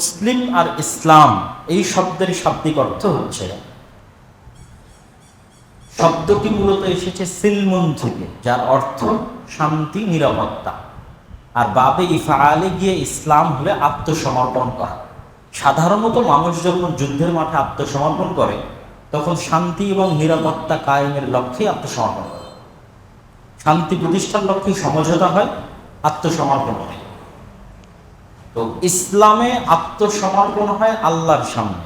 মুসলিম আর ইসলাম, এই শব্দের শাব্দিক অর্থ হচ্ছে শব্দটি মূলত এসেছে সিলমুন থেকে, যার অর্থ শান্তি, নিরাপত্তা। আর বাবে ইফালে গিয়ে ইসলাম হলে আত্মসমর্পণ করা। সাধারণত মানুষ যখন যুদ্ধের মাঠে আত্মসমর্পণ করে, তখন শান্তি এবং নিরাপত্তা কায়েমের লক্ষ্যে আত্মসমর্পণ করে। শান্তি প্রতিষ্ঠার লক্ষ্যে সমঝোতা হয়, আত্মসমর্পণ হয়। তো ইসলামে আত্মসমর্পণ হয় আল্লাহর সামনে।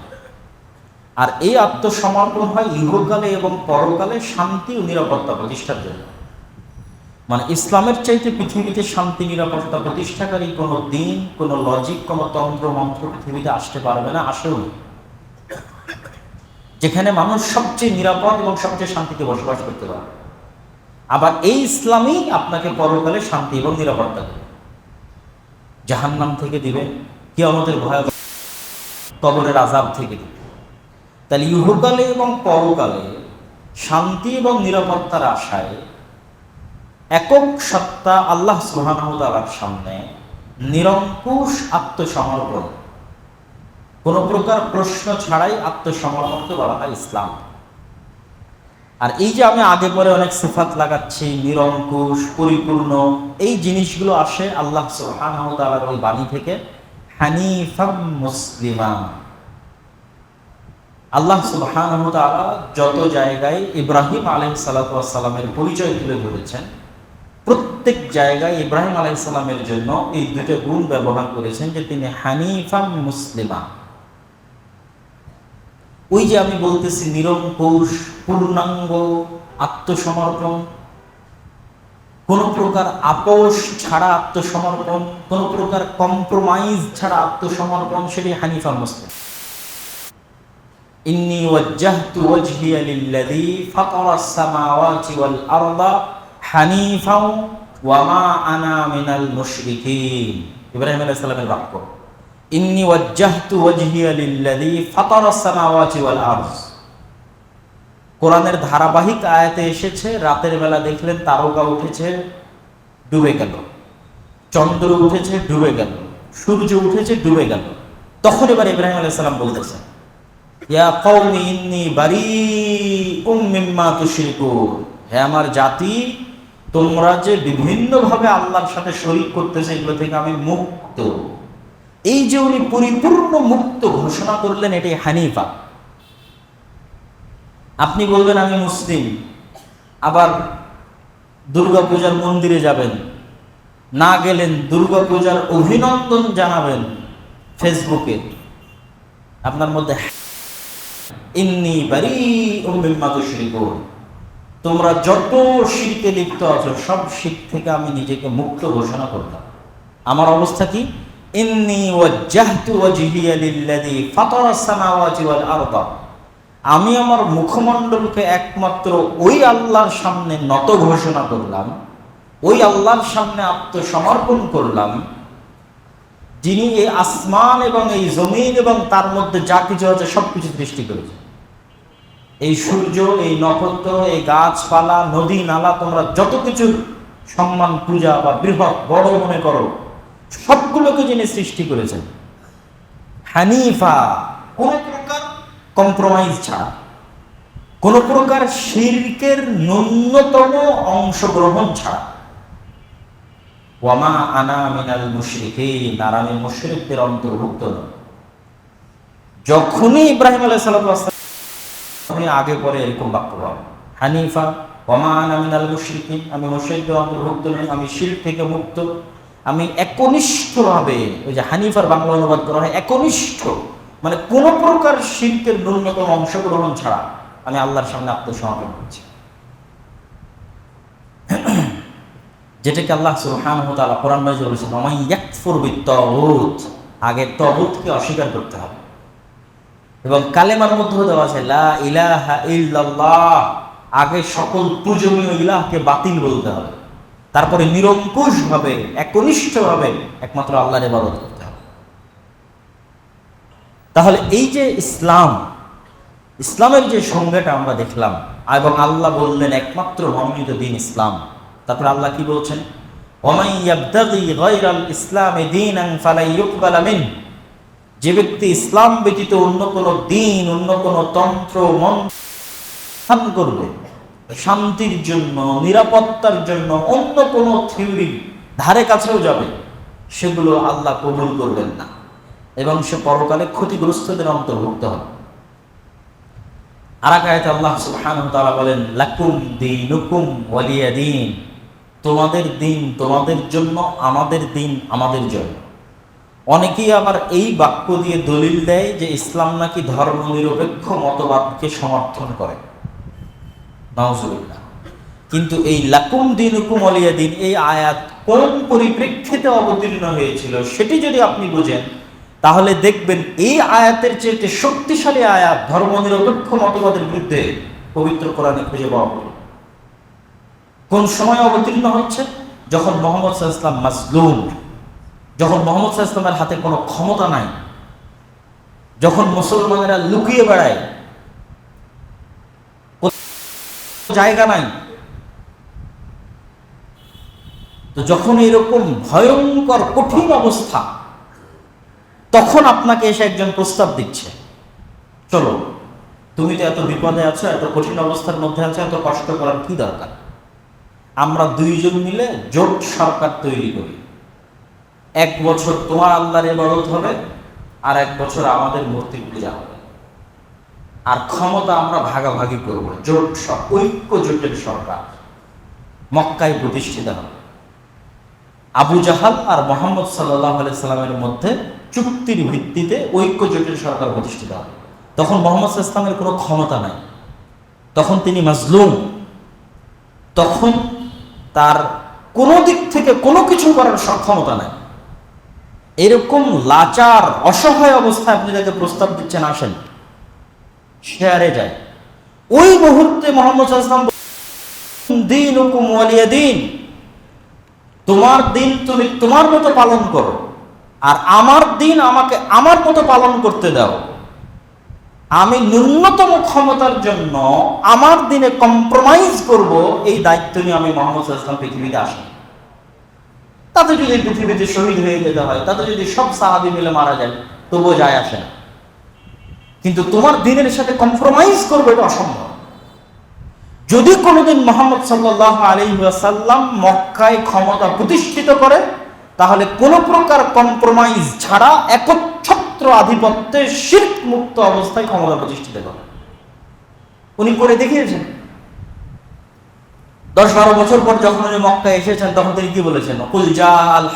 আর এই আত্মসমর্পণ হয় ইহকালে এবং পরকালে শান্তি ও নিরাপত্তা প্রতিষ্ঠার জন্য। মানে ইসলামের চাইতে পৃথিবীতে শান্তি, নিরাপত্তা প্রতিষ্ঠাকারী কোনো দিন, কোনো লজিক কোনো তন্ত্র, মন্ত্র পৃথিবীতে আসতে পারবে না, আসেও যেখানে মানুষ সবচেয়ে নিরাপদ এবং সবচেয়ে শান্তিতে বসবাস করতে পারে আবার এই ইসলামই আপনাকে পরকালে শান্তি এবং নিরাপত্তা দেবে। জাহান্নাম থেকে দিবে কি আমাদের ভয়াবহ কবরের আজাব থেকে দিবে। তাহলে ইহকালে এবং পরকালে শান্তি এবং নিরাপত্তার আশায় একক সত্তা আল্লাহ সুহানার সামনে নিরঙ্কুশ আত্মসমর্পণ। কোন প্রকার প্রশ্ন ছাড়াই আত্মসমর্পণকে বলা হয় ইসলাম। আর এই যে আমি আগে পরে অনেক সিফাত লাগাচ্ছি, নিরঙ্কুশ, পরিপূর্ণ, এই জিনিসগুলো আসে আল্লাহ ওই বাণী থেকে। হানিফাম মুসলিমা। আল্লাহ সুবহানাহু যত জায়গায় ইব্রাহিম আলাইহিস সালামের পরিচয় তুলে ধরেছেন, প্রত্যেক জায়গায় ইব্রাহিম আলাইহিস সালামের জন্য এই দুটো গুণ ব্যবহার করেছেন যে তিনি হানিফাম মুসলিমা। ওই যে আমি বলতেছি নিরঙ্কুশ পূর্ণাঙ্গ, আত্মসমর্পণ। কোন প্রকার আপোষ ছাড়া আত্মসমর্পণ, কোন প্রকার কম্প্রোমাইজ ছাড়া আত্মসমর্পণ, সেটি হানিফা মুসলিম। ইন্নি ওয়াজ্জাহতু ওয়াজহিয়া লিল্লাযী ফাতারাস সামাওয়াতি ওয়াল আরদা হানিফাও ওয়া মা আনা মিনাল মুশরিকিন। ইব্রাহিম আলাইহিস সালামের বাক্য। ইন্নি ওয়াজ্জাহতু ওয়াজহিয়া লিল্লাযী ফাতারাস সামাওয়াতি ওয়াল আরদ। কোরআনের ধারাবাহিক আয়াতে এসেছে, রাতের বেলা দেখলেন তারকা উঠেছে, ডুবে গেল। চন্দ্র উঠেছে, ডুবে গেল। সূর্য উঠেছে, ডুবে গেল। তখন এবার ইব্রাহিম আলাইহিস সালাম বলতেছেন ইয়া কওমি ইন্নী বারীউম মিম্মা তুশরিকুন। হে আমার জাতি, তোমরা যে বিভিন্নভাবে আল্লাহর সাথে শরীক করতেছে, এগুলো থেকে আমি মুক্ত। এই যে উনি পরিপূর্ণ মুক্ত ঘোষণা করলেন, এটাই হানিফা। আপনি বলবেন, আমি মুসলিম। আবার দুর্গাপূজার মন্দিরে যাবেন। না গেলেন, দুর্গাপূজার অভিনন্দন জানাবেন ফেসবুকে। আপনার মধ্যে, ইন্নি বাড়ি তোমরা যত শিরকে লিপ্ত আছো, সব শিখ থেকে আমি নিজেকে মুক্ত ঘোষণা করতাম আমার অবস্থা কি? আমি আমার মুখমণ্ডলকে একমাত্র ওই আল্লাহর সামনে নত ঘোষণা করলাম, ওই আল্লাহর সামনে আত্মসমর্পণ করলাম, যিনি এই আসমান এবং এই জমিন এবং তার মধ্যে যা কিছু আছে সব কিছু সৃষ্টি করেছে এই সূর্য, এই নক্ষত্র, এই গাছপালা, নদী, নালা, তোমরা যত কিছু সম্মান, পূজা বা বৃহৎ, বড় মনে করো সবগুলোকে যিনি সৃষ্টি করেছেন। হানিফা কোন প্রকার কম্প্রোমাইজ ছাড়া, কোন প্রকার শিল্পের ন্যূনতম অংশগ্রহণ ছাড়া। ওয়ামা আনা মিনাল আমি মুশরিকদের অন্তর্ভুক্ত নই। যখনই ইব্রাহিম আমি আগে পরে এরকম বাক্য পাবো হানিফা, ওয়ামা আনা মিনাল আমি মুশরিকদের অন্তর্ভুক্ত নই, আমি শিরক থেকে মুক্ত। আমি একনিষ্ঠভাবে, ওই যে হানিফার বাংলা অনুবাদ করা হয় একনিষ্ঠ মানে কোন প্রকার শিল্পের ন্যূনতম অংশগ্রহণ ছাড়া আমি আল্লাহর সামনে আত্মসমর্পণ করছি। যেটাকে আল্লাহ সুবহান তাআলা কোরআন মাজিদে বলেছেন ওমাই ইয়াকফুর আগে তগুতকে অস্বীকার করতে হবে। এবং কালেমার মধ্যে দেওয়া আছে, লা ইলাহা ইল্লাল্লাহ আগে সকল পূজনীয় ইলাহকে বাতিল বলতে হবে। তারপরে নিরঙ্কুশ ভাবে একনিষ্ঠ ভাবে একমাত্র আল্লাহর ইবাদত করতে হবে। তাহলে এই যে ইসলাম, ইসলামের যে সংজ্ঞাটা আমরা দেখলাম, এবং আল্লাহ বললেন একমাত্র মনোনীত দিন ইসলাম। তারপরে আল্লাহ কি বলছেন? যে ব্যক্তি ইসলাম ব্যতীত অন্য কোনো দিন, অন্য কোনো তন্ত্র, মন্ত্র করবে শান্তির জন্য, নিরাপত্তার জন্য অন্য কোনো থিওরি ধারে কাছেও যাবে, সেগুলো আল্লাহ কবুল করবেন না। এবং সে পরকালে ক্ষতিগ্রস্তদের অন্তর্ভুক্ত হবে। আরাকায়তে আল্লাহ সুবহানাহু তাআলা বলেন, লাকুম দীনুকুম ওয়ালিয়া দিন। তোমাদের দিন তোমাদের জন্য, আমাদের দিন আমাদের জন্য। অনেকেই আবার এই বাক্য দিয়ে দলিল দেয় যে ইসলাম নাকি ধর্ম নিরপেক্ষ মতবাদকে সমর্থন করে। নাউজুবিল্লাহ। কিন্তু এই লাকুম দিন হুকুম অলিয়া দিন এই আয়াত কোন পরিপ্রেক্ষিতে অবতীর্ণ হয়েছিল, সেটি যদি আপনি বুঝেন, তাহলে দেখবেন এই আয়াতের চেয়ে শক্তিশালী আয়াত ধর্ম নিরপেক্ষ মতবাদের বিরুদ্ধে পবিত্র কোরআনে খুঁজে পাওয়া হলো। কোন সময় অবতীর্ণ হচ্ছে? যখন মোহাম্মদ ইসলাম মাসলুম যখন মোহাম্মদ ইসলামের হাতে কোনো ক্ষমতা নাই, যখন মুসলমানেরা লুকিয়ে বেড়ায় জায়গা নাই। তো যখন এরকম ভয়ঙ্কর, কঠিন অবস্থা, তখন আপনাকে এসে একজন প্রস্তাব দিচ্ছে। চলো, তুমি তো এত বিপদে আছো, এত কঠিন অবস্থার মধ্যে আছো, এত কষ্ট করার কি দরকার? আমরা দুইজন মিলে জোট সরকার তৈরি করি। এক বছর তোমার আল্লাহর ইবাদত হবে, আর এক বছর আমাদের মূর্তি পূজা হবে। আর ক্ষমতা আমরা ভাগাভাগি করব। জোট ঐক্য জোটের সরকার। মক্কায় প্রতিষ্ঠিত হবে। আবু জাহাল আর মোহাম্মদ সাল্লাহ সাল্লামের মধ্যে চুক্তির ভিত্তিতে ঐক্য জোটের সরকার প্রতিষ্ঠিত হবে। তখন মোহাম্মদ ইসলামের কোনো ক্ষমতা নাই। তখন তিনি মাজলুম। তখন তার কোনো দিক থেকে কোনো কিছু করার সক্ষমতা নাই। এরকম লাচার, অসহায় অবস্থায় আপনি তাকে প্রস্তাব দিচ্ছেন, আসেন। শেয়ারে যায়। ওই মুহূর্তে মোহাম্মদ দিন হুকুম ওয়ালিয়া দিন। তোমার দিন তুমি তোমার মতো পালন করো। আর আমার দিন আমাকে আমার মতো পালন করতে দাও। আমি ন্যূনতম ক্ষমতার জন্য আমার দিনে কম্প্রোমাইজ করব। এই দায়িত্ব নিয়ে আমি মোহাম্মদ ইসলাম পৃথিবীতে আসি। তাতে যদি পৃথিবীতে শহীদ হয়ে যেতে হয়, তাতে যদি সব সাহাবি মিলে মারা যায়, তবুও যায় আসে না। কিন্তু তোমার দিনের সাথে কম্প্রোমাইজ করবে এটা অসম্ভব। যদি কোনোদিন মোহাম্মদ সাল্লাহ আলী মক্কায় ক্ষমতা প্রতিষ্ঠিত করে, তাহলে কোন প্রকার কম্প্রোমাইজ ছাড়া একচ্ছত্র আধিপত্যে শীত মুক্ত অবস্থায় ক্ষমতা প্রতিষ্ঠিত করে। উনি করে দেখিয়েছেন। দশ বারো বছর পর যখন উনি মক্কায় এসেছেন, তখন তিনি কি বলেছেন? কুল জা আল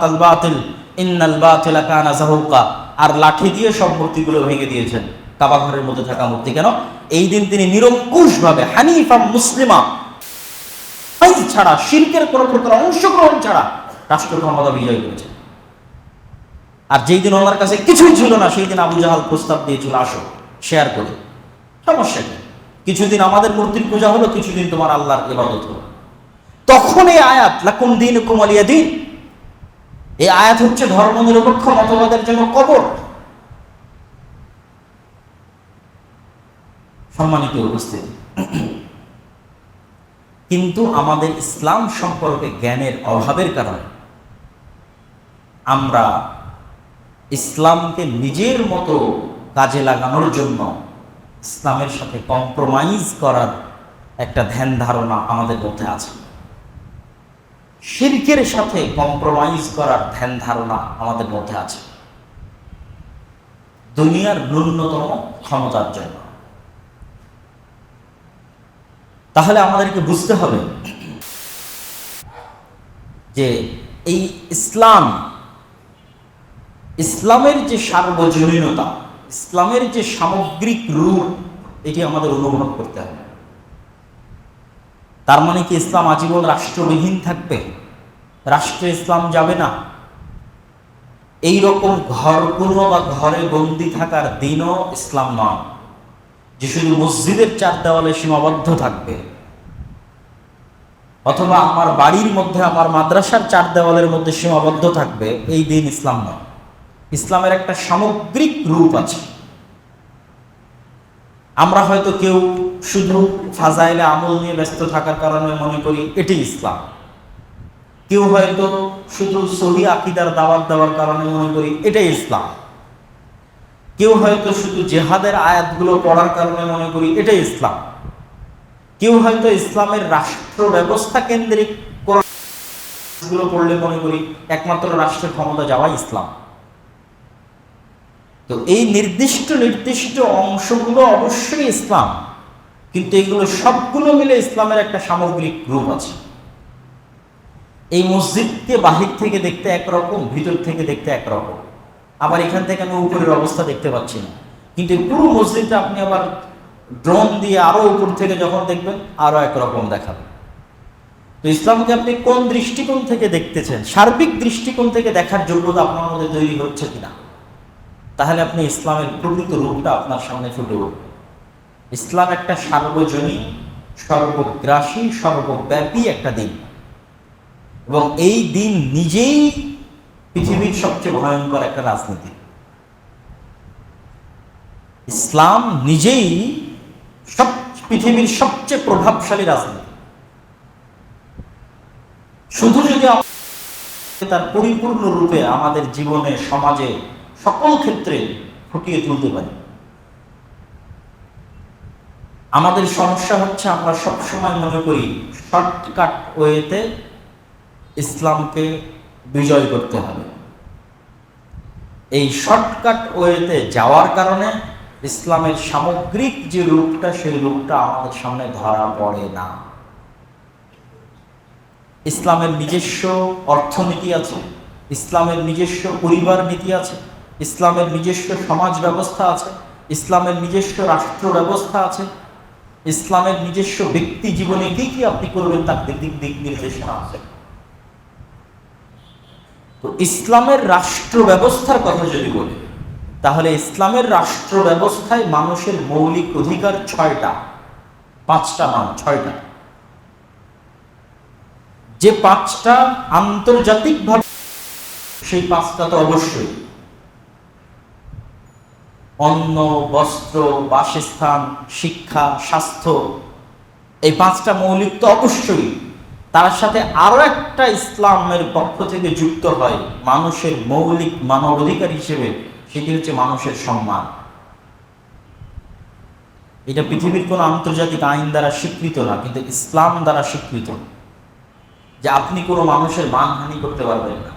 আল বাতিল, ইন্নাল বাতিলা কানা জাহুকা আর লাঠি দিয়ে সব মূর্তিগুলো ভেঙে দিয়েছেন। কাবা ঘরের মধ্যে থাকা মূর্তি কেন? এই দিন তিনি নিরঙ্কুশ ভাবে হানিফা মুসলিমা ছাড়া, শিল্পের কোন প্রকার অংশগ্রহণ ছাড়া রাষ্ট্র ক্ষমতা বিজয় করেছেন। আর যেই দিন ওনার কাছে কিছুই ছিল না, সেই দিন আবু জাহাল প্রস্তাব দিয়েছিল আসো শেয়ার করে। সমস্যা কি? কিছুদিন আমাদের মূর্তির পূজা হলো, কিছুদিন তোমার আল্লাহর ইবাদত হলো। তখন এই আয়াত, লাকুম দিন কুমালিয়া দিন এই আয়াত হচ্ছে ধর্ম নিরপেক্ষ মতবাদের জন্য কবর। সম্মানিত উপস্থিতি, কিন্তু আমাদের ইসলাম সম্পর্কে জ্ঞানের অভাবের কারণে আমরা ইসলামকে নিজের মতো কাজে লাগানোর জন্য ইসলামের সাথে কম্প্রোমাইজ করার একটা ধ্যান ধারণা আমাদের মধ্যে আছে। শিরকের সাথে কম্প্রোমাইজ করার ধ্যান ধারণা আমাদের মধ্যে আছে। দুনিয়ার ন্যূনতম ক্ষমতার জন্য। তাহলে আমাদেরকে বুঝতে হবে যে এই ইসলাম, ইসলামের যে সার্বজনীনতা, ইসলামের যে সামগ্রিক রূপ, এটি আমাদের অনুভব করতে হবে। তার মানে কি ইসলাম আজীবন রাষ্ট্রবিহীন থাকবে? রাষ্ট্রে ইসলাম যাবে না। এই রকম ঘরপূর্ণ বা ঘরে বন্দি থাকার দিনও ইসলাম নয়। যে শুধু মসজিদের চার দেওয়ালে সীমাবদ্ধ থাকবে। অথবা আমার বাড়ির মধ্যে, আমার মাদ্রাসার চার দেওয়ালের মধ্যে সীমাবদ্ধ থাকবে, এই দিন ইসলাম নয়। ইসলামের একটা সামগ্রিক রূপ আছে। আমরা হয়তো কেউ শুধু ফাজাইলে আমল নিয়ে ব্যস্ত থাকার কারণে মনে করি এটি ইসলাম। কেউ হয়তো শুধু সহি আকিদার দাওয়াত দেওয়ার কারণে মনে করি এটাই ইসলাম। কেউ হয়তো শুধু জেহাদের আয়াতগুলো পড়ার কারণে মনে করি এটাই ইসলাম। কেউ হয়তো ইসলামের রাষ্ট্র ব্যবস্থা কেন্দ্রিকগুলো পড়লে মনে করি একমাত্র রাষ্ট্রের ক্ষমতা যাওয়াই ইসলাম। তো এই নির্দিষ্ট নির্দিষ্ট অংশগুলো অবশ্যই ইসলাম। কিন্তু এগুলো সবগুলো মিলে ইসলামের একটা সামগ্রিক রূপ আছে। এই মসজিদকে বাহির থেকে দেখতে একরকম, ভিতর থেকে দেখতে একরকম। আবার এখান থেকে আমি উপরের অবস্থা দেখতে পাচ্ছি না। কিন্তু পুরো মসজিদটা আপনি আবার ড্রোন দিয়ে আরও উপর থেকে যখন দেখবেন, আরও একরকম দেখাবে। তো ইসলামকে আপনি কোন দৃষ্টিকোণ থেকে দেখতেছেন? সার্বিক দৃষ্টিকোণ থেকে দেখার যোগ্যতা আপনার মধ্যে তৈরি হচ্ছে কিনা? তাহলে আপনি ইসলামের প্রকৃত রূপটা আপনার সামনে ফুটে উঠবে। ইসলাম একটা সার্বজনীন, সর্বগ্রাসী, সর্বব্যাপী একটা দিন। এবং এই দিন নিজেই পৃথিবীর সবচেয়ে ভয়ঙ্কর একটা রাজনীতি। ইসলাম নিজেই সব, পৃথিবীর সবচেয়ে প্রভাবশালী রাজনীতি। শুধু যদি তার পরিপূর্ণ রূপে আমাদের জীবনে, সমাজে সকল ক্ষেত্রে ফুটিয়ে তুলতে পারি। আমাদের সমস্যা হচ্ছে আমরা সবসময় মনে করি শর্টকাট ওয়েতে ইসলামকে বিজয় করতে হবে। এই শর্টকাট ওয়েতে যাওয়ার কারণে ইসলামের সামগ্রিক যে রূপটা, সেই রূপটা আমাদের সামনে ধরা পড়ে না। ইসলামের নিজস্ব অর্থনীতি আছে, ইসলামের নিজস্ব পরিবার নীতি আছে, ইসলামের নিজস্ব সমাজ ব্যবস্থা আছে, ইসলামের নিজস্ব রাষ্ট্র ব্যবস্থা আছে ইসলামের নিজস্ব ব্যক্তি জীবনে কি কি আপনি করবেন তার দিক দিক নির্দেশনা আছে। তো ইসলামের রাষ্ট্র ব্যবস্থার কথা যদি বলি, তাহলে ইসলামের রাষ্ট্র ব্যবস্থায় মানুষের মৌলিক অধিকার ছয়টা, পাঁচটা মান, ছয়টা। যে পাঁচটা আন্তর্জাতিকভাবে, সেই পাঁচটা তো অবশ্যই। অন্ন, বস্ত্র, বাসস্থান, শিক্ষা, স্বাস্থ্য, এই পাঁচটা মৌলিক তো অবশ্যই। তার সাথে আরও একটা ইসলামের পক্ষ থেকে যুক্ত হয় মানুষের মৌলিক মানবাধিকার হিসেবে, সেটি হচ্ছে মানুষের সম্মান। এটা পৃথিবীর কোনো আন্তর্জাতিক আইন দ্বারা স্বীকৃত না, কিন্তু ইসলাম দ্বারা স্বীকৃত। যে আপনি কোনো মানুষের মানহানি করতে পারবেন না।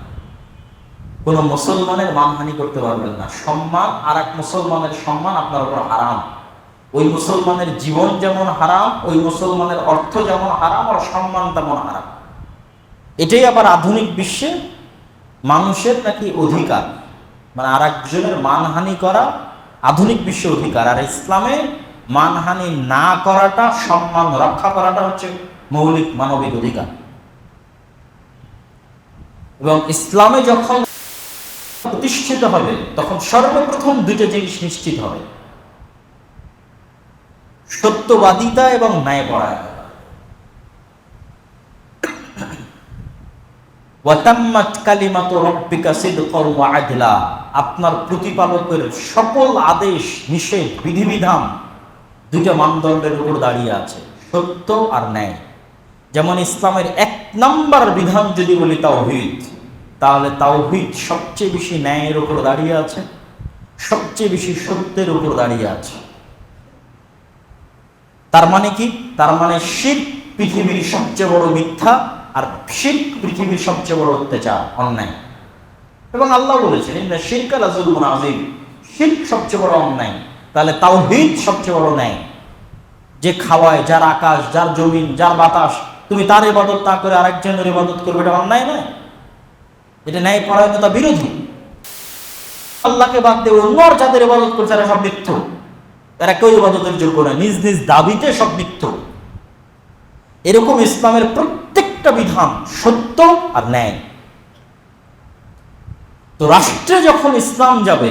কোনো মুসলমানের মানহানি করতে পারবেন না। সম্মান আর এক মুসলমানের সম্মান আপনার উপর হারাম। ওই মুসলমানের জীবন যেমন হারাম, ওই মুসলমানের অর্থ যেমন হারাম, আর সম্মান তেমন হারাম। এটাই আবার আধুনিক বিশ্বে মানুষের নাকি অধিকার। মানে আর একজনের মানহানি করা আধুনিক বিশ্ব অধিকার। আর ইসলামে মানহানি না করাটা, সম্মান রক্ষা করাটা হচ্ছে মৌলিক মানবিক অধিকার। এবং ইসলামে যখন প্রতিষ্ঠিত হবে, তখন সর্বপ্রথম দুইটা জিনিস নিশ্চিত হবে। সত্যবাদিতা এবং ন্যায়পরায়ণতা। ওয়া আদলা। আপনার প্রতিপালকের সকল আদেশ, নিষেধ, বিধিবিধান দুইটা মানদণ্ডের উপর দাঁড়িয়ে আছে, সত্য আর ন্যায়। যেমন ইসলামের এক নাম্বার বিধান যদি বলি তাওহীদ তাহলে তাওহীদ সবচেয়ে বেশি ন্যায়ের উপর দাঁড়িয়ে আছে? সবচেয়ে বেশি সত্যের উপর দাঁড়িয়ে আছে। তার মানে কি? তার মানে শিখ পৃথিবীর সবচেয়ে বড় মিথ্যা আর শিখ পৃথিবীর সবচেয়ে বড় অত্যাচার, অন্যায়। এবং আল্লাহ বলেছেন শিরকা রাজুল আজিম শিখ সবচেয়ে বড় অন্যায়। তাহলে তাওহীদ সবচেয়ে বড় ন্যায়। যে খাওয়ায়, যার আকাশ, যার জমিন, যার বাতাস, তুমি তার ইবাদত না করে আরেকজনের ইবাদত করবে, এটা অন্যায় নয়। এটা ন্যায় পরায়ণতা বিরোধী। আল্লাহকে বাদ দিয়ে অন্য যাদের ইবাদত করছে তারা সব মিথ্য। তারা কেউ ইবাদতের যোগ্য নয় নিজ নিজ দাবিতে সব মিথ্য। এরকম ইসলামের প্রত্যেকটা বিধান সত্য আর ন্যায়। তো রাষ্ট্রে যখন ইসলাম যাবে,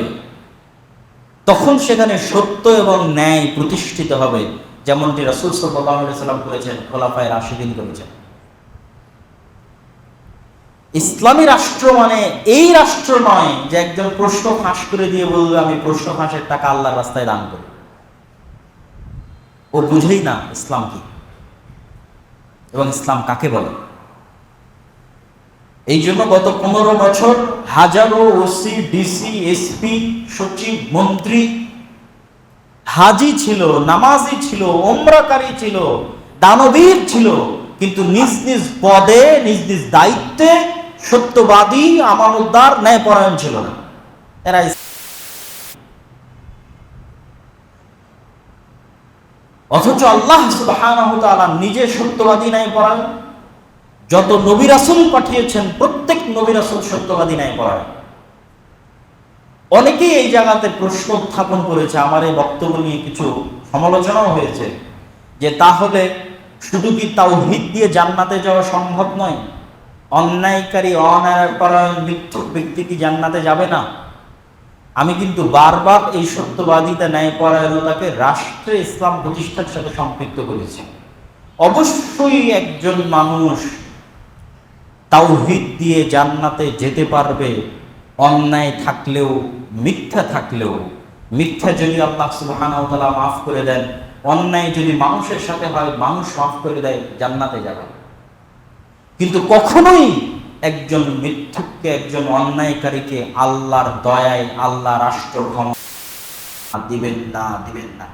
তখন সেখানে সত্য এবং ন্যায় প্রতিষ্ঠিত হবে, যেমনটি রসুল সাল্লাম করেছেন, খোলাফায় রাশিদিন করেছেন। ইসলামী রাষ্ট্র মানে এই রাষ্ট্র নয় যে একজন প্রশ্ন ফাঁস করে দিয়ে বলবে, আমি প্রশ্ন ফাঁসের টাকা আল্লাহর রাস্তায় দান করি। ও বুঝেই না ইসলাম কি। এবং ইসলাম কাকে বলে? এই জন্য গত পনেরো বছর হাজারো ওসি ডিসি এসপি সচিব, মন্ত্রী, হাজি ছিল, নামাজি ছিল ওমরাকারী ছিল, দানবীর ছিল, কিন্তু নিজ নিজ পদে, নিজ নিজ দায়িত্বে সত্যবাদী, আমানতদার, ন্যায়পরায়ণ ছিল না। এরা অথচ আল্লাহ নিজে সত্যবাদী, ন্যায়পরায়ণ। যত নবী রাসূল পাঠিয়েছেন, প্রত্যেক নবী রাসূল সত্যবাদী, ন্যায়পরায়ণ। অনেকেই এই জায়গাতে প্রশ্ন উত্থাপন করেছে, আমার এই বক্তব্য নিয়ে কিছু সমালোচনাও হয়েছে, যে তাহলে শুধু কি তাও দিয়ে জান্নাতে যাওয়া সম্ভব নয়? অন্যায়কারী অন্যায়পরায়ণ ব্যক্তি কি জান্নাতে যাবে না? আমি কিন্তু বারবার এই সত্যবাদিতা, ন্যায়পরায়ণতাকে রাষ্ট্রে ইসলাম প্রতিষ্ঠার সাথে সম্পৃক্ত করেছি। অবশ্যই একজন মানুষ তাওহিদ দিয়ে জান্নাতে যেতে পারবে, অন্যায় থাকলেও, মিথ্যা থাকলেও। মিথ্যা যদি আল্লাহ তাআলা মাফ করে দেন, অন্যায় যদি মানুষের সাথে হয়, মানুষ মাফ করে দেয়, জান্নাতে যাবে কিন্তু কখনোই একজন মিথ্যুককে একজন অন্যায়কারীকে আল্লাহর দয়ায় আল্লাহ রাষ্ট্র ক্ষমতা দিবেন না দিবেন না।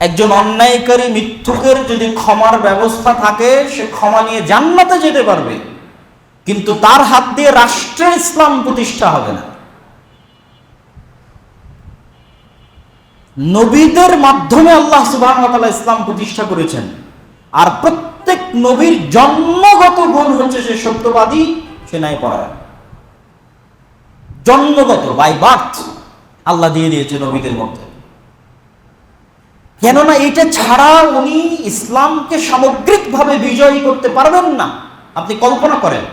একজন অন্যায়কারী মিথ্যুকের যদি ক্ষমার ব্যবস্থা থাকে, সে ক্ষমা নিয়ে জান্নাতে যেতে পারবে। কিন্তু তার হাত দিয়ে রাষ্ট্রে ইসলাম প্রতিষ্ঠা হবে না। নবীদের মাধ্যমে আল্লাহ সুবাহ ইসলাম প্রতিষ্ঠা করেছেন। আর প্রত্যেক নবীর জন্মগত গুণ হচ্ছে সে সত্যবাদী, সে নাই পড়ায় জন্মগত বাই বার্থ আল্লাহ দিয়ে দিয়েছে নবীদের মধ্যে। কেননা এটা ছাড়া উনি ইসলামকে সামগ্রিকভাবে বিজয়ী করতে পারবেন না। আপনি কল্পনা করেন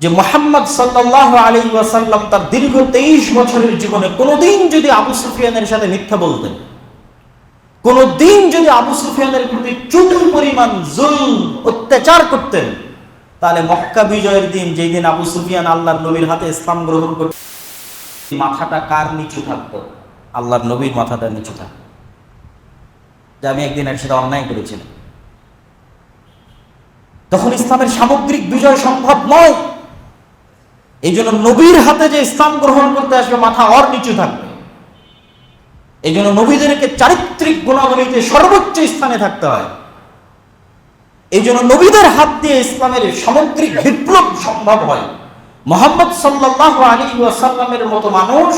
যে মোহাম্মদ সাল্লাহ আলী ওয়াসাল্লাম তার দীর্ঘ তেইশ বছরের জীবনে কোনোদিন যদি আবু সুফিয়ানের সাথে মিথ্যা বলতেন কোনোদিন যদি আবু সুফিয়ানের প্রতি চুল পরিমাণ জুল অত্যাচার করতেন, তাহলে মক্কা বিজয়ের দিন যেই দিন আবু সুফিয়ান আল্লাহর নবীর হাতে ইসলাম গ্রহণ করত মাথাটা কার নিচু থাকতো? আল্লাহর নবীর মাথাটা নিচু থাকতো যে আমি একদিন এর সাথে অন্যায় করেছিলাম। তখন ইসলামের সামগ্রিক বিজয় সম্ভব নয়। এই জন্য নবীর হাতে যে ইসলাম গ্রহণ করতে আসবে, মাথা অর নিচু থাকবে। এই জন্য নবীদেরকে চারিত্রিক গুণাবলীতে সর্বোচ্চ স্থানে থাকতে হয়। এই জন্য নবীদের হাত দিয়ে ইসলামের সামগ্রিক বিপ্লব সম্ভব হয়। মোহাম্মদ সাল্লাহ আলী ওয়াসাল্লামের মতো মানুষ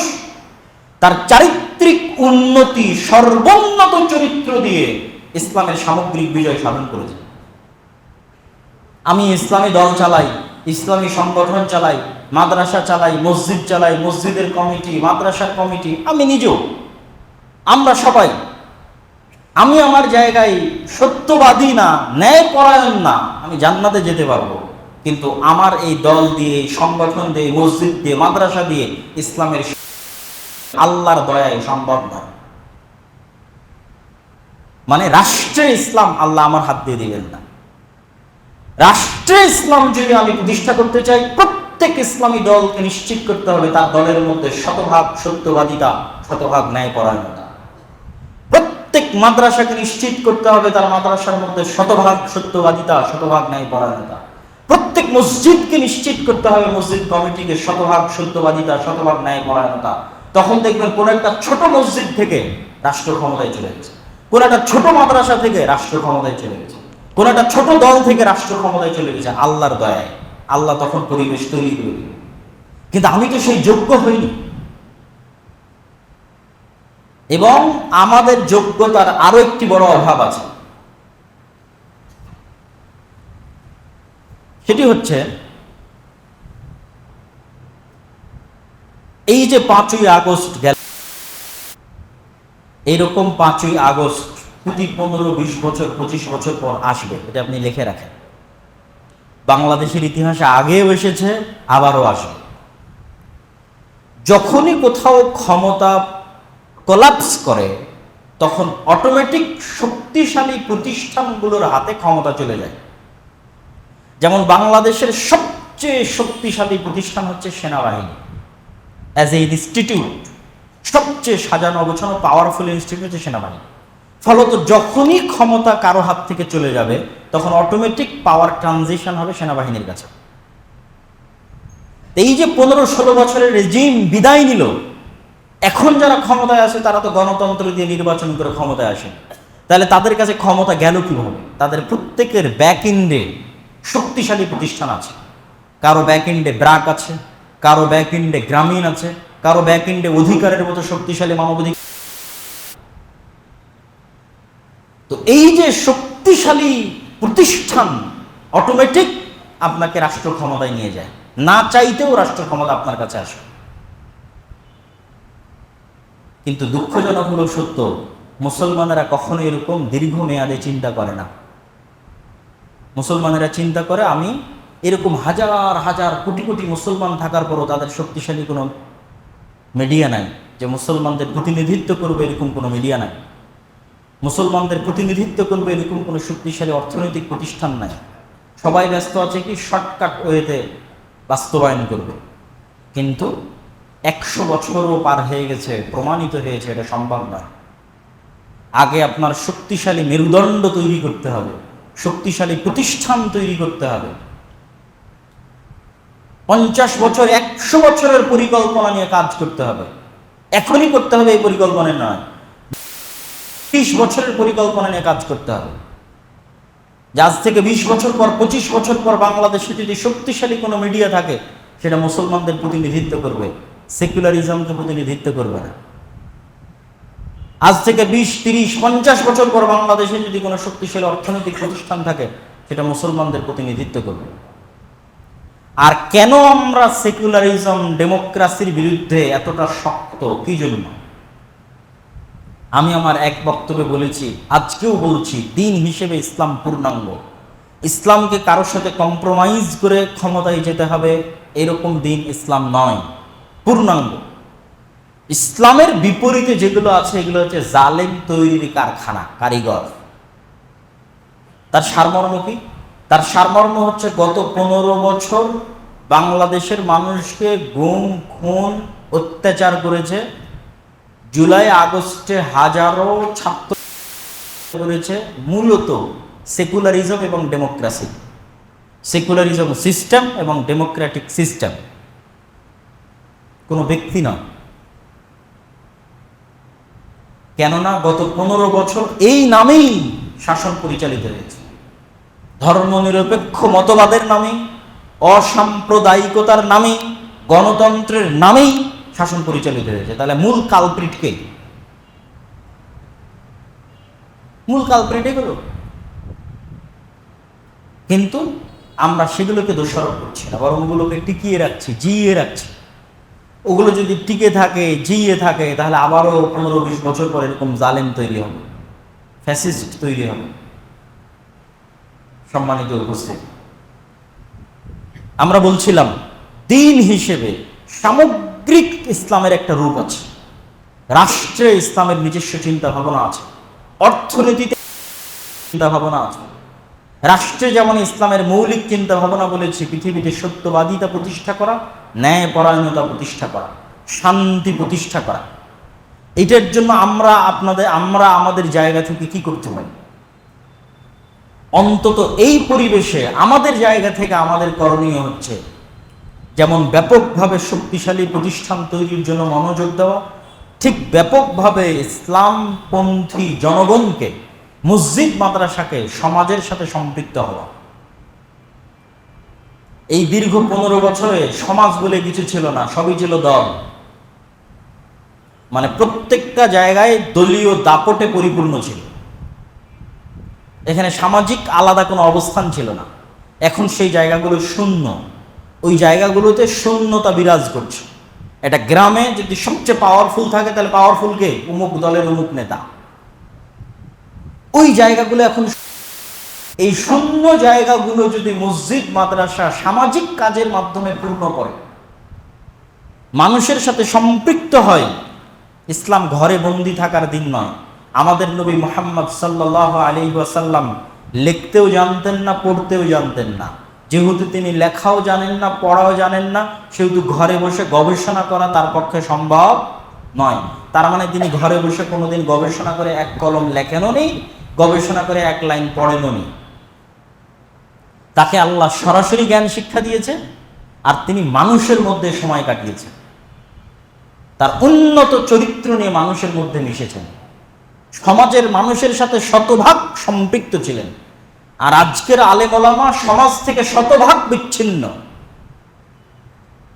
তার চারিত্রিক উন্নতি, সর্বোন্নত চরিত্র দিয়ে ইসলামের সামগ্রিক বিজয় সাধন করেছে। আমি ইসলামী দল চালাই, ইসলামী সংগঠন চালাই, মাদ্রাসা চালাই, মসজিদ চালাই, মসজিদের কমিটি, মাদ্রাসার কমিটি, আমি নিজেও আমরা সবাই। আমি আমার জায়গায় সত্যবাদী না ন্যায় পরায়ণ না, আমি জান্নাতে যেতে পারব। কিন্তু আমার এই দল দিয়ে, সংগঠন দিয়ে, মসজিদ দিয়ে, মাদ্রাসা দিয়ে ইসলামের আল্লাহর দয়ায় সম্ভব নয় মানে রাষ্ট্রে ইসলাম আল্লাহ আমার হাত দিয়ে দিবেন না। রাষ্ট্রে ইসলাম যদি আমি প্রতিষ্ঠা করতে চাই, প্রত্যেক ইসলামী দলকে নিশ্চিত করতে হবে তার দলের মধ্যে শতভাগ সত্যবাদিতা, শতভাগ ন্যায় পরায়ণতা প্রত্যেক মাদ্রাসাকে নিশ্চিত করতে হবে, তার মাদ্রাসার মধ্যে শতভাগ সত্যবাদিতা, শতভাগ ন্যায় পরায়ণতা প্রত্যেক মসজিদকে নিশ্চিত করতে হবে, মসজিদ কমিটিকে শতভাগ সত্যবাদিতা, শতভাগ ন্যায় পরায়ণতা তখন দেখবেন কোন একটা ছোট মসজিদ থেকে রাষ্ট্র ক্ষমতায় চলে গেছে। কোন একটা ছোট মাদ্রাসা থেকে রাষ্ট্র ক্ষমতায় চলে গেছে। কোন একটা ছোট দল থেকে রাষ্ট্র ক্ষমতায় চলে গেছে, আল্লাহর দয়ায়। আল্লাহ তখন পরিবেশ তৈরি করে কিন্তু আমি তো সেই যোগ্য হইনি। এবং আমাদের যোগ্যতার আরও একটি বড় অভাব আছে। সেটি হচ্ছে, এই যে পাঁচই আগস্ট গেল এইরকম পাঁচই আগস্ট প্রতি পনেরো, বিশ বছর, পঁচিশ বছর পর আসবে, এটা আপনি লিখে রাখেন। বাংলাদেশের ইতিহাসে আগেও এসেছে, আবারও আসবে। যখনই কোথাও ক্ষমতা কোলাপস করে, তখন অটোমেটিক শক্তিশালী প্রতিষ্ঠানগুলোর হাতে ক্ষমতা চলে যায়। যেমন বাংলাদেশের সবচেয়ে শক্তিশালী প্রতিষ্ঠান হচ্ছে সেনাবাহিনী। অ্যাজ এ ইনস্টিটিউট সবচেয়ে সাজানো গোছানো পাওয়ারফুল ইনস্টিটিউট হচ্ছে সেনাবাহিনী। ফলত যখনই ক্ষমতা কারও হাত থেকে চলে যাবে, তখন অটোমেটিক পাওয়ার ট্রানজিশন হবে সেনাবাহিনীর কাছে। এই যে পনেরো ষোলো বছরের রেজিম বিদায় নিল এখন যারা ক্ষমতায় আছে, তারা তো গণতন্ত্র দিয়ে নির্বাচন করে ক্ষমতায় আসে তাহলে তাদের কাছে ক্ষমতা গেল কীভাবে? তাদের প্রত্যেকের ব্যাক ইন্ডে শক্তিশালী প্রতিষ্ঠান আছে। কারও ব্যাক ইন্ডে ব্রাক আছে, কারও ব্যাক ইন্ডে গ্রামীণ আছে, কারও ব্যাক ইন্ডে অধিকারের মতো শক্তিশালী মানবাধিকার। তো এই যে শক্তিশালী প্রতিষ্ঠান অটোমেটিক আপনাকে রাষ্ট্র ক্ষমতায় নিয়ে যায়। না চাইতেও রাষ্ট্র ক্ষমতা আপনার কাছে আসে। কিন্তু দুঃখজনক হলো সত্য, মুসলমানেরা কখনো এরকম দীর্ঘমেয়াদে চিন্তা করে না। মুসলমানেরা চিন্তা করে, আমি এরকম হাজার হাজার কোটি কোটি মুসলমান থাকার পরও তাদের শক্তিশালী কোনো মিডিয়া নাই, যে মুসলমানদের প্রতিনিধিত্ব করবে এরকম কোনো মিডিয়া নাই। মুসলমানদের প্রতিনিধিত্ব করবে এরকম কোনো শক্তিশালী অর্থনৈতিক প্রতিষ্ঠান নাই। সবাই ব্যস্ত আছে কি? শর্টকাট ওয়েতে বাস্তবায়ন করবে। কিন্তু একশো বছরও পার হয়ে গেছে, প্রমাণিত হয়েছে এটা সম্ভব নয়। আগে আপনার শক্তিশালী মেরুদণ্ড তৈরি করতে হবে, শক্তিশালী প্রতিষ্ঠান তৈরি করতে হবে। পঞ্চাশ বছর, একশো বছরের পরিকল্পনা নিয়ে কাজ করতে হবে। এখনই করতে হবে এই পরিকল্পনা নয়। বিশ বছরের পরিকল্পনা নিয়ে কাজ করতে হবে। আজ থেকে বিশ বছর পর, পঁচিশ বছর পর বাংলাদেশে যদি শক্তিশালী কোনো মিডিয়া থাকে, সেটা মুসলমানদের প্রতিনিধিত্ব করবে। সেকুলারিজমকে প্রতিনিধিত্ব করবে না। আজ থেকে বিশ, তিরিশ, পঞ্চাশ বছর পর বাংলাদেশে যদি কোনো শক্তিশালী অর্থনৈতিক প্রতিষ্ঠান থাকে, সেটা মুসলমানদের প্রতিনিধিত্ব করবে। আর কেন আমরা সেকুলারিজম, ডেমোক্রাসির বিরুদ্ধে এতটা শক্ত? কি জন্য? আমি আমার এক বক্তব্যে বলেছি, আজকেও বলছি, দিন হিসেবে ইসলাম পূর্ণাঙ্গ। ইসলামকে কারোর সাথে কম্প্রোমাইজ করে ক্ষমতায় যেতে হবে, এরকম দিন ইসলাম নয়। পূর্ণাঙ্গ। ইসলামের বিপরীতে যেগুলো আছে, এগুলো হচ্ছে জালেম তৈরির কারখানা, কারিগর। তার সারমর্ম কি? তার সারমর্ম হচ্ছে গত পনেরো বছর বাংলাদেশের মানুষকে গুম, খুন, অত্যাচার করেছে। জুলাই, আগস্টে হাজারো ছাত্র করেছে, মূলত সেকুলারিজম এবং ডেমোক্রেসি। সেকুলারিজম সিস্টেম এবং ডেমোক্রেটিক সিস্টেম। কোনো ব্যক্তি নয় কেননা গত পনেরো বছর এই নামেই শাসন পরিচালিত হয়েছে। ধর্মনিরপেক্ষ মতবাদের নামে, অসাম্প্রদায়িকতার নামে, গণতন্ত্রের নামেই শাসন পরিচালিত হয়েছে। তাহলে মূল কালপ্রিটকে মূল কালপ্রিট এগুলো। কিন্তু আমরা সেগুলোকে দোষারোপ করছি না, বরং ওগুলোকে টিকিয়ে রাখছি জিয়ে রাখছি। ওগুলো যদি টিকে থাকে জিয়ে থাকে, তাহলে আবারও পনেরো বিশ বছর পর এরকম জালেম তৈরি হবে, ফ্যাসিস্ট তৈরি হবে। সম্মানিত উপস্থিত। আমরা বলছিলাম, দিন হিসেবে সামগ্রিক ইসলামের একটা রূপ আছে। রাষ্ট্রে ইসলামের নিজস্ব চিন্তা ভাবনা আছে। অর্থনীতিতে চিন্তা ভাবনা আছে। রাষ্ট্রে যেমন ইসলামের মৌলিক চিন্তা ভাবনা বলেছে, পৃথিবীতে সত্যবাদিতা প্রতিষ্ঠা করা ন্যায় পরায়ণতা প্রতিষ্ঠা করা, শান্তি প্রতিষ্ঠা করা। এটার জন্য আমরা আপনাদের, আমরা আমাদের জায়গা থেকে কি করতে পারি? অন্তত এই পরিবেশে, আমাদের জায়গা থেকে আমাদের করণীয় হচ্ছে যেমন ব্যাপকভাবে শক্তিশালী প্রতিষ্ঠান তৈরির জন্য মনোযোগ দেওয়া, ঠিক ব্যাপকভাবে ইসলামপন্থী জনগণকে মসজিদ মাদ্রাসাকে সমাজের সাথে সম্পৃক্ত হওয়া। এই দীর্ঘ পনেরো বছরে সমাজ বলে কিছু ছিল না, সবই ছিল দল। মানে প্রত্যেকটা জায়গায় দলীয় দাপটে পরিপূর্ণ ছিল। এখানে সামাজিক আলাদা কোনো অবস্থান ছিল না। এখন সেই জায়গাগুলো শূন্য। ওই জায়গাগুলোতে শূন্যতা বিরাজ করছে। এটা গ্রামে যদি সবচেয়ে পাওয়ারফুল থাকে, তাহলে পাওয়ারফুল কে? উমুক দলের উমুক নেতা। ওই জায়গাগুলো এখন এই শূন্য জায়গাগুলো যদি মসজিদ, মাদ্রাসা সামাজিক কাজের মাধ্যমে পূর্ণ করে, মানুষের সাথে সম্পৃক্ত হয়, ইসলাম ঘরে বন্দি থাকার দিন নয়। আমাদের নবী মোহাম্মদ সাল্লাহ আলী ওয়াসাল্লাম লিখতেও জানতেন না, পড়তেও জানতেন না। যেহেতু তিনি লেখাও জানেন না, পড়াও জানেন না, সেহেতু ঘরে বসে গবেষণা করা তার পক্ষে সম্ভব নয়। তার মানে তিনি ঘরে বসে কোনোদিন গবেষণা করে এক কলম লেখেনও নেই, গবেষণা করে এক লাইন পড়েনও নেই। তাকে আল্লাহ সরাসরি জ্ঞান শিক্ষা দিয়েছে আর তিনি মানুষের মধ্যে সময় কাটিয়েছেন। তার উন্নত চরিত্র নিয়ে মানুষের মধ্যে মিশেছেন। সমাজের মানুষের সাথে শতভাগ সম্পৃক্ত ছিলেন। আর আজকের আলেমলামা সমাজ থেকে শতভাগ বিচ্ছিন্ন।